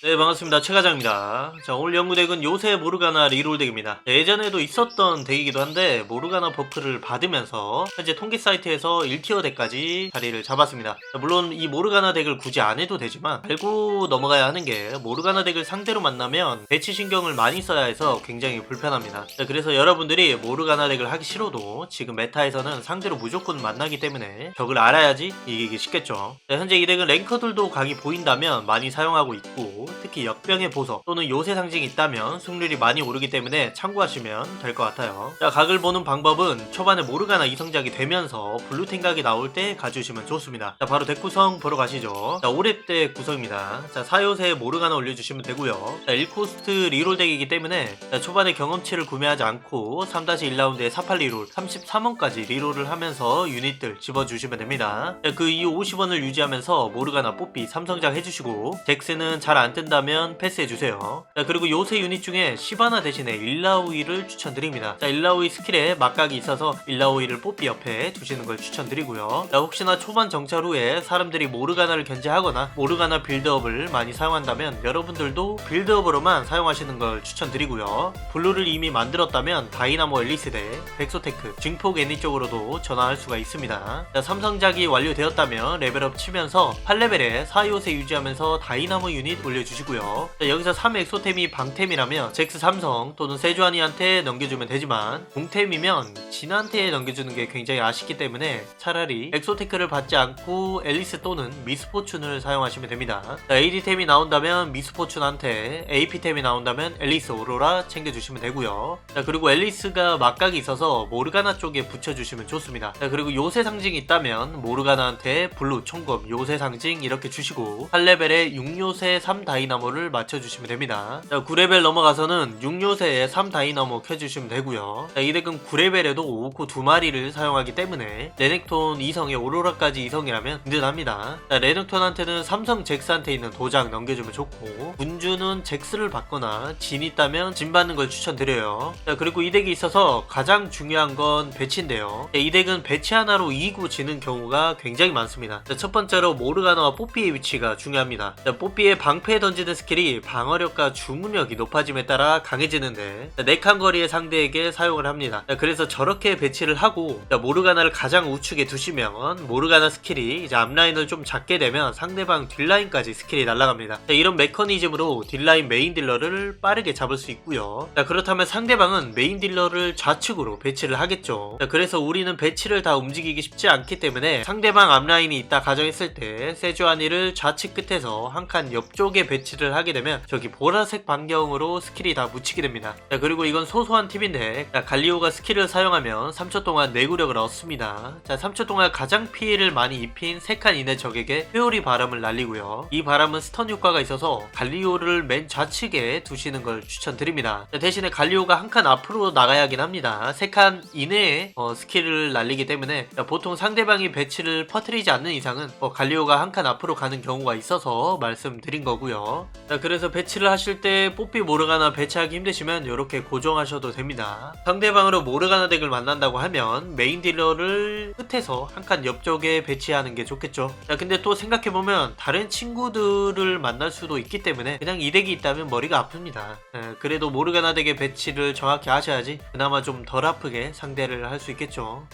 네 반갑습니다. 최과장입니다. 자 오늘 연구덱은 요새 모르가나 리롤 덱입니다. 예전에도 있었던 덱이기도 한데 모르가나 버프를 받으면서 현재 통계 사이트에서 1티어 덱까지 자리를 잡았습니다. 자, 물론 이 모르가나 덱을 굳이 안 해도 되지만 알고 넘어가야 하는 게 모르가나 덱을 상대로 만나면 배치 신경을 많이 써야 해서 굉장히 불편합니다. 자, 그래서 여러분들이 모르가나 덱을 하기 싫어도 지금 메타에서는 상대로 무조건 만나기 때문에 격을 알아야지 이기기 쉽겠죠. 자, 현재 이 덱은 랭커들도 각이 보인다면 많이 사용하고 있고 특히 역병의 보석 또는 요새 상징이 있다면 승률이 많이 오르기 때문에 참고하시면 될 것 같아요. 자, 각을 보는 방법은 초반에 모르가나 이성작이 되면서 블루텐 각이 나올 때 가주시면 좋습니다. 자, 바로 덱 구성 보러 가시죠. 자, 5렙 덱 구성입니다. 자, 4요새 모르가나 올려주시면 되고요. 자, 1코스트 리롤 덱이기 때문에 자, 초반에 경험치를 구매하지 않고 3-1라운드에 48 리롤 33원까지 리롤을 하면서 유닛들 집어주시면 됩니다. 자, 그 이후 50원을 유지하면서 모르가나 뽀삐 삼성작 해주시고 덱스는 잘 안 뜬다 면 패스해주세요. 자, 그리고 요새 유닛 중에 시바나 대신에 일라우이를 추천드립니다. 자, 일라우이 스킬에 막각이 있어서 일라우이를 뽀삐 옆에 두시는 걸 추천드리고요. 자, 혹시나 초반 정찰 후에 사람들이 모르가나를 견제하거나 모르가나 빌드업을 많이 사용한다면 여러분들도 빌드업으로만 사용하시는 걸 추천드리고요. 블루를 이미 만들었다면 다이나모 앨리스 대 백소테크, 증폭 애니 쪽으로도 전환할 수가 있습니다. 자, 삼성작이 완료되었다면 레벨업 치면서 8레벨에 4요새 유지하면서 다이나모 유닛 올려주시 고요. 자, 여기서 3 엑소템이 방템이라면 잭스 삼성 또는 세주안이한테 넘겨주면 되지만 공템이면 진한테 넘겨주는 게 굉장히 아쉽기 때문에 차라리 엑소테크를 받지 않고 앨리스 또는 미스포춘을 사용하시면 됩니다. 자, AD템이 나온다면 미스포춘한테 AP템이 나온다면 앨리스 오로라 챙겨주시면 되고요. 자, 그리고 앨리스가 막각이 있어서 모르가나 쪽에 붙여주시면 좋습니다. 자, 그리고 요새 상징이 있다면 모르가나한테 블루, 총검, 요새 상징 이렇게 주시고 8레벨에 6요새 3다이 나모를 맞춰주시면 됩니다. 자, 9레벨 넘어가서는 6요새에 3다이나모 켜주시면 되고요. 자, 이 덱은 9레벨에도 오코 두 마리를 사용하기 때문에 레넥톤 2성에 오로라까지 2성이라면 든든합니다. 자, 레넥톤한테는 삼성 잭스한테 있는 도장 넘겨주면 좋고 군주는 잭스를 받거나 진 있다면 진 받는 걸 추천드려요. 자, 그리고 이 덱이 있어서 가장 중요한 건 배치인데요. 자, 이 덱은 배치 하나로 이기고 지는 경우가 굉장히 많습니다. 자, 첫 번째로 모르가나와 뽀삐의 위치가 중요합니다. 자, 뽀삐의 방패에 던지 는 스킬이 방어력과 주문력이 높아짐에 따라 강해지는데 자, 네칸 거리의 상대에게 사용을 합니다. 자, 그래서 저렇게 배치를 하고 자, 모르가나를 가장 우측에 두시면 모르가나 스킬이 이제 앞라인을 좀 잡게 되면 상대방 뒷라인까지 스킬이 날아갑니다. 자, 이런 메커니즘으로 뒷라인 메인 딜러를 빠르게 잡을 수 있고요. 자, 그렇다면 상대방은 메인 딜러를 좌측으로 배치를 하겠죠. 자, 그래서 우리는 배치를 다 움직이기 쉽지 않기 때문에 상대방 앞라인이 있다 가정했을 때 세주아니를 좌측 끝에서 한 칸 옆쪽에 배치 를 하게 되면 저기 보라색 반경으로 스킬이 다 묻히게 됩니다. 자, 그리고 이건 소소한 팁인데 자, 갈리오가 스킬을 사용하면 3초 동안 내구력을 얻습니다. 자, 3초 동안 가장 피해를 많이 입힌 3칸 이내 적에게 회오리 바람을 날리고요. 이 바람은 스턴 효과가 있어서 갈리오를 맨 좌측에 두시는 걸 추천드립니다. 자, 대신에 갈리오가 한 칸 앞으로 나가야 하긴 합니다. 3칸 이내에 어, 스킬을 날리기 때문에 자, 보통 상대방이 배치를 퍼뜨리지 않는 이상은 어, 갈리오가 한 칸 앞으로 가는 경우가 있어서 말씀드린 거고요. 자, 그래서 배치를 하실 때 뽀삐 모르가나 배치하기 힘드시면 이렇게 고정하셔도 됩니다. 상대방으로 모르가나 덱을 만난다고 하면 메인 딜러를 끝에서 한 칸 옆쪽에 배치하는 게 좋겠죠. 자, 근데 또 생각해보면 다른 친구들을 만날 수도 있기 때문에 그냥 이 덱이 있다면 머리가 아픕니다. 에, 그래도 모르가나 덱의 배치를 정확히 하셔야지 그나마 좀 덜 아프게 상대를 할 수 있겠죠.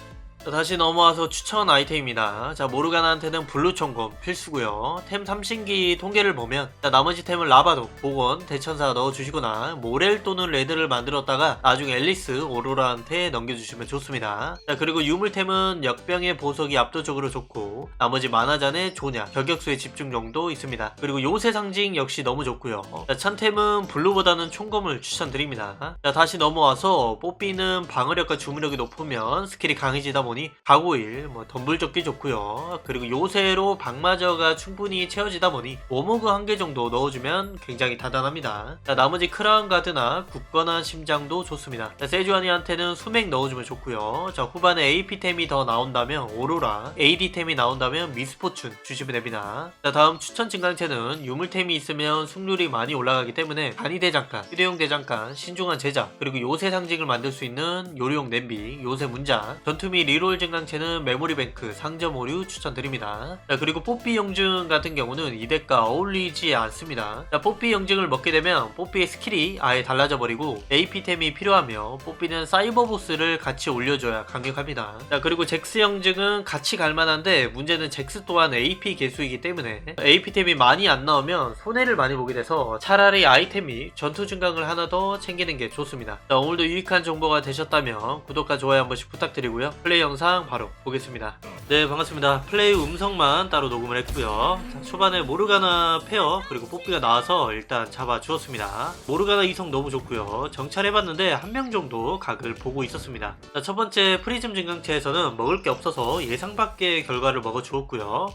자, 다시 넘어와서 추천 아이템입니다. 자, 모르가나한테는 블루 총검 필수고요. 템 3신기 통계를 보면 자, 나머지 템은 라바도, 복원, 대천사 넣어주시거나 모렐 또는 레드를 만들었다가 나중에 앨리스, 오로라한테 넘겨주시면 좋습니다. 자, 그리고 유물템은 역병의 보석이 압도적으로 좋고 나머지 만화잔의 조냐, 저격수의 집중 정도 있습니다. 그리고 요새 상징 역시 너무 좋고요. 자, 찬템은 블루보다는 총검을 추천드립니다. 자, 다시 넘어와서 뽀삐는 방어력과 주문력이 높으면 스킬이 강해지다 보니 보니 가고일, 뭐 덤블적기 좋고요. 그리고 요새로 박마저가 충분히 채워지다 보니 오모그 한 개 정도 넣어주면 굉장히 단단합니다. 자, 나머지 크라운 가드나 굳건한 심장도 좋습니다. 자, 세주아니한테는 수맥 넣어주면 좋고요. 자 후반에 AP템이 더 나온다면 오로라, AD템이 나온다면 미스포춘 주시면 됩니다. 자 다음 추천 증강체는 유물템이 있으면 승률이 많이 올라가기 때문에 간이 대장간, 휴대용 대장간, 신중한 제작, 그리고 요새 상징을 만들 수 있는 요리용 냄비, 요새 문자, 전투미 리로 1월 증강체는 메모리뱅크 상점 오류 추천드립니다. 자, 그리고 뽀삐 영증 같은 경우는 이 덱과 어울리지 않습니다. 자, 뽀삐 영증을 먹게 되면 뽀삐의 스킬이 아예 달라져 버리고 AP템이 필요하며 뽀삐는 사이버 보스를 같이 올려줘야 강력합니다. 자, 그리고 잭스 영증은 같이 갈만한데 문제는 잭스 또한 AP 개수이기 때문에 AP템이 많이 안 나오면 손해를 많이 보게 돼서 차라리 아이템이 전투 증강을 하나 더 챙기는 게 좋습니다. 자, 오늘도 유익한 정보가 되셨다면 구독과 좋아요 한 번씩 부탁드리고요. 플레이 영상 바로 보겠습니다. 네, 반갑습니다. 플레이 음성만 따로 녹음을 했고요. 자, 초반에 모르가나 페어 그리고 뽀삐가 나와서 일단 잡아주었습니다. 모르가나 이성 너무 좋고요. 정찰해봤는데 한 명 정도 각을 보고 있었습니다. 자, 첫 번째 프리즘 증강체에서는 먹을 게 없어서 예상 밖의 결과를 먹어주었고요.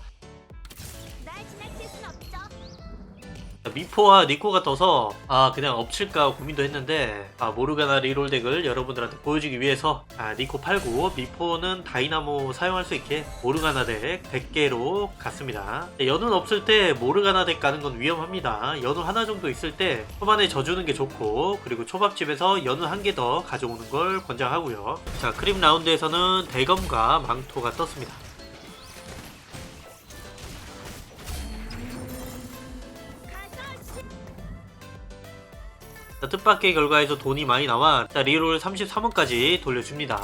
미포와 니코가 떠서 아 그냥 엎칠까 고민도 했는데 아 모르가나 리롤 덱을 여러분들한테 보여주기 위해서 아 니코 팔고 미포는 다이나모 사용할 수 있게 모르가나 덱 100개로 갔습니다. 네, 연운 없을 때 모르가나 덱 가는 건 위험합니다. 연운 하나 정도 있을 때 초반에 져주는 게 좋고 그리고 초밥집에서 연운 한 개 더 가져오는 걸 권장하고요. 자 크림 라운드에서는 대검과 망토가 떴습니다 자, 뜻밖의 결과에서 돈이 많이 나와 자, 리롤 33원까지 돌려줍니다.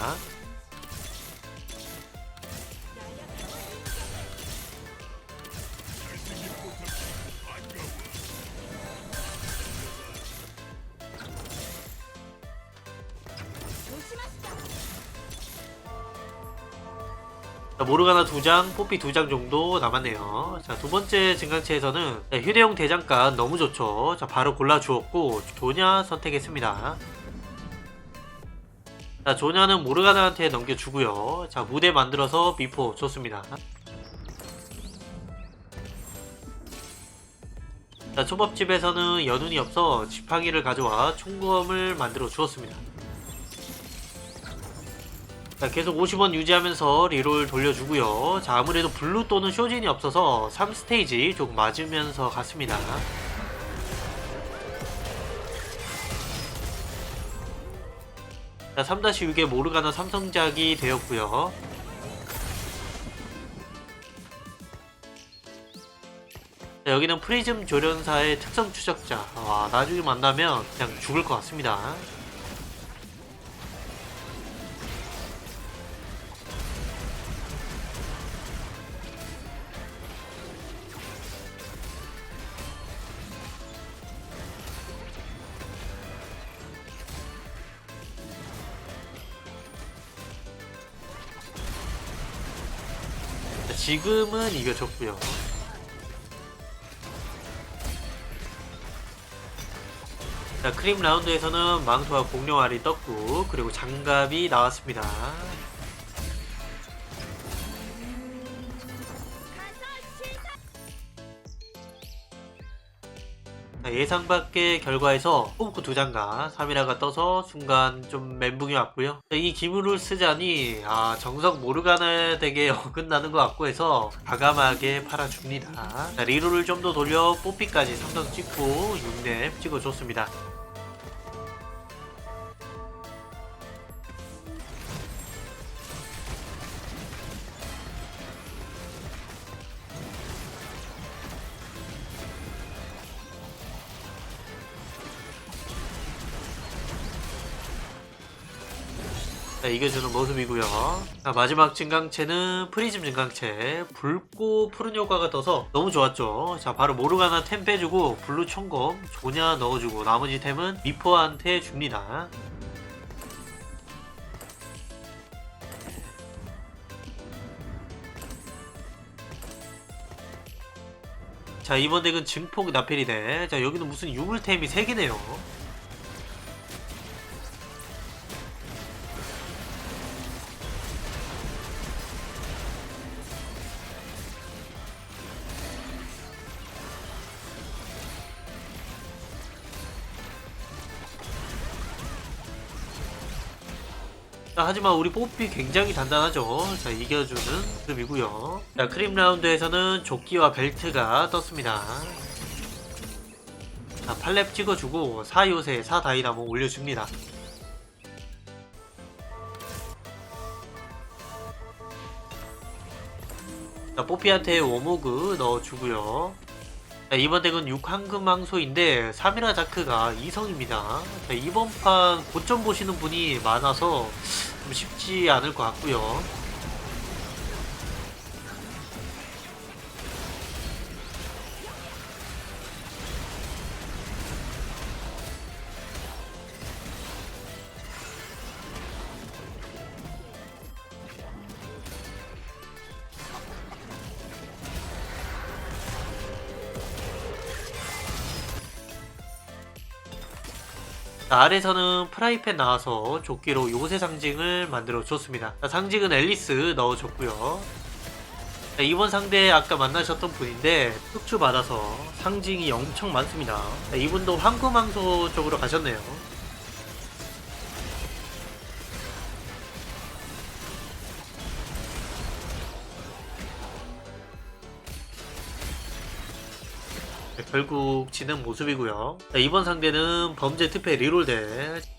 자, 모르가나 두 장, 뽀삐 두장 정도 남았네요. 자, 두 번째 증강체에서는 자, 휴대용 대장간 너무 좋죠. 자, 바로 골라주었고 조냐 선택했습니다. 자, 조냐는 모르가나한테 넘겨주고요. 자, 무대 만들어서 미포 좋습니다. 자, 초밥집에서는 연운이 없어 지팡이를 가져와 총검을 만들어 주었습니다. 자, 계속 50원 유지하면서 리롤 돌려주고요. 자, 아무래도 블루 또는 쇼진이 없어서 3스테이지 조금 맞으면서 갔습니다. 자, 3-6에 모르가나 삼성작이 되었고요. 자, 여기는 프리즘 조련사의 특성 추적자. 와, 나중에 만나면 그냥 죽을 것 같습니다. 지금은 이겨줬고요. 자, 크림 라운드에서는 망토와 공룡알이 떴고, 그리고 장갑이 나왔습니다. 예상 밖의 결과에서 뽑고 두 장가 3이라가 떠서 순간 좀 멘붕이 왔고요. 자, 이 기물을 쓰자니 아 정석 모르가나 되게 어긋나는 것 같고 해서 과감하게 팔아줍니다. 자, 리로를 좀 더 돌려 뽀삐까지 삼성 찍고 6렙 찍어줬습니다. 이겨주는 모습이고요. 자, 마지막 증강체는 프리즘 증강체. 붉고 푸른 효과가 떠서 너무 좋았죠. 자, 바로 모르가나 템 빼주고 블루 총검 조냐 넣어주고 나머지 템은 미포한테 줍니다. 자, 이번 덱은 증폭 나펠이네. 자, 여기는 무슨 유물템이 3개네요. 자, 하지만 우리 뽀삐 굉장히 단단하죠. 자, 이겨주는 그룹이고요. 자, 크림 라운드에서는 조끼와 벨트가 떴습니다. 자, 팔렙 찍어주고 4요새 4다이나모 올려줍니다. 자, 뽀삐한테 워모그 넣어주고요. 자, 이번 덱은 6황금 황소인데 3이라 자크가 2성입니다. 자, 이번 판 고점 보시는 분이 많아서 좀 쉽지 않을 것 같고요. 자, 아래서는 프라이팬 나와서 조끼로 요새 상징을 만들어 줬습니다. 자, 상징은 앨리스 넣어줬고요. 자, 이번 상대 아까 만나셨던 분인데 흑주 받아서 상징이 엄청 많습니다. 자, 이분도 황금왕소 쪽으로 가셨네요. 결국 지는 모습이고요. 자, 이번 상대는 범죄 특패 리롤대.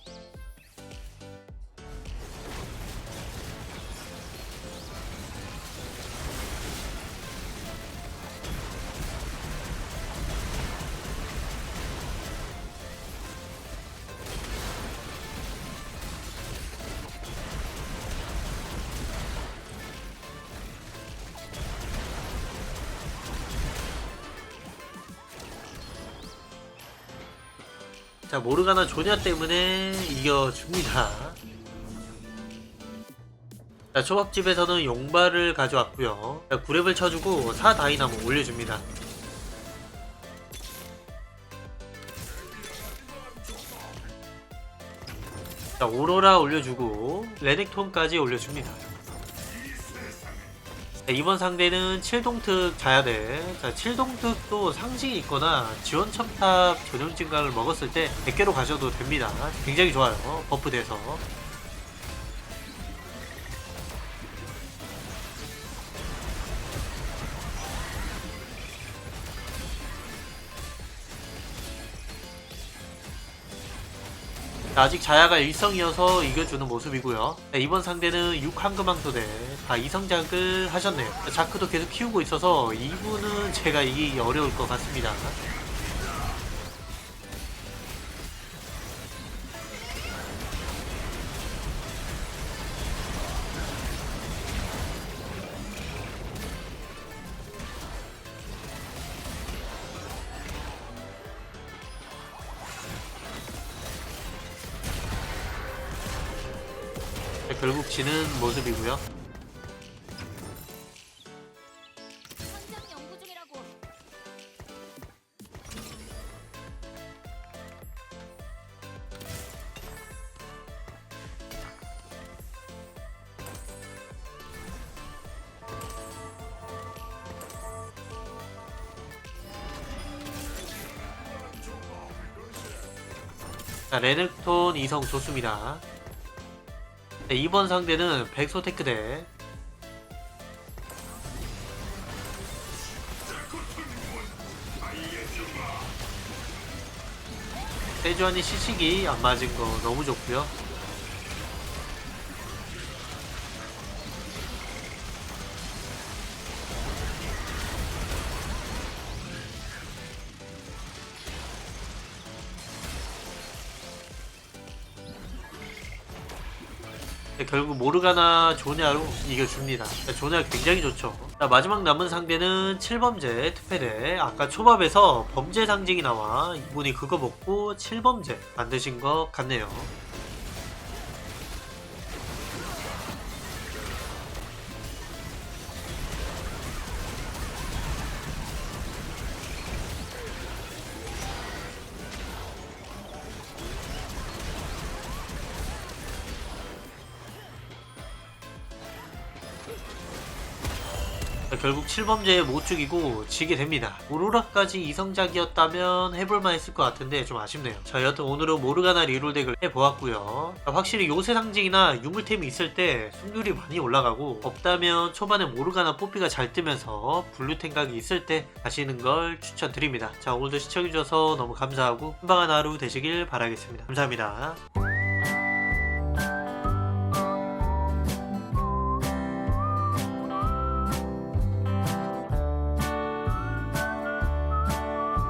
자, 모르가나 조냐 때문에 이겨줍니다. 자, 초밥집에서는 용발을 가져왔고요. 자, 9렙을 쳐주고 4다이나모 올려줍니다. 자, 오로라 올려주고 레넥톤까지 올려줍니다. 자, 이번 상대는 7동특 자야대. 자, 7동특도 상징이 있거나 지원 첨탑 전용 증강을 먹었을 때 100개로 가셔도 됩니다. 굉장히 좋아요. 버프 돼서. 아직 자야가 1성이어서 이겨주는 모습이고요. 자, 이번 상대는 6황금왕소대 다 2성작을 하셨네요. 자, 자크도 계속 키우고 있어서 이분은 제가 이기기 어려울 것 같습니다. 결국 지는 모습이고요. 레넥톤 2성 좋습니다. 네, 이번 상대는 백소테크 대 세주안이 시식이 안 맞은 거 너무 좋고요. 결국 모르가나 조냐로 이겨줍니다. 자, 조냐 굉장히 좋죠. 자, 마지막 남은 상대는 7범죄 투패대. 아까 초밥에서 범죄 상징이 나와 이분이 그거 먹고 7범죄 만드신 것 같네요. 결국 7범죄에 못 죽이고 지게 됩니다. 오로라까지 이성작이었다면 해볼만 했을 것 같은데 좀 아쉽네요. 자 여튼 오늘은 모르가나 리롤 덱을 해보았고요. 자, 확실히 요새 상징이나 유물템이 있을 때 승률이 많이 올라가고 없다면 초반에 모르가나 뽀삐가 잘 뜨면서 블루템 각이 있을 때 가시는 걸 추천드립니다. 자 오늘도 시청해주셔서 너무 감사하고 한방한 하루 되시길 바라겠습니다. 감사합니다.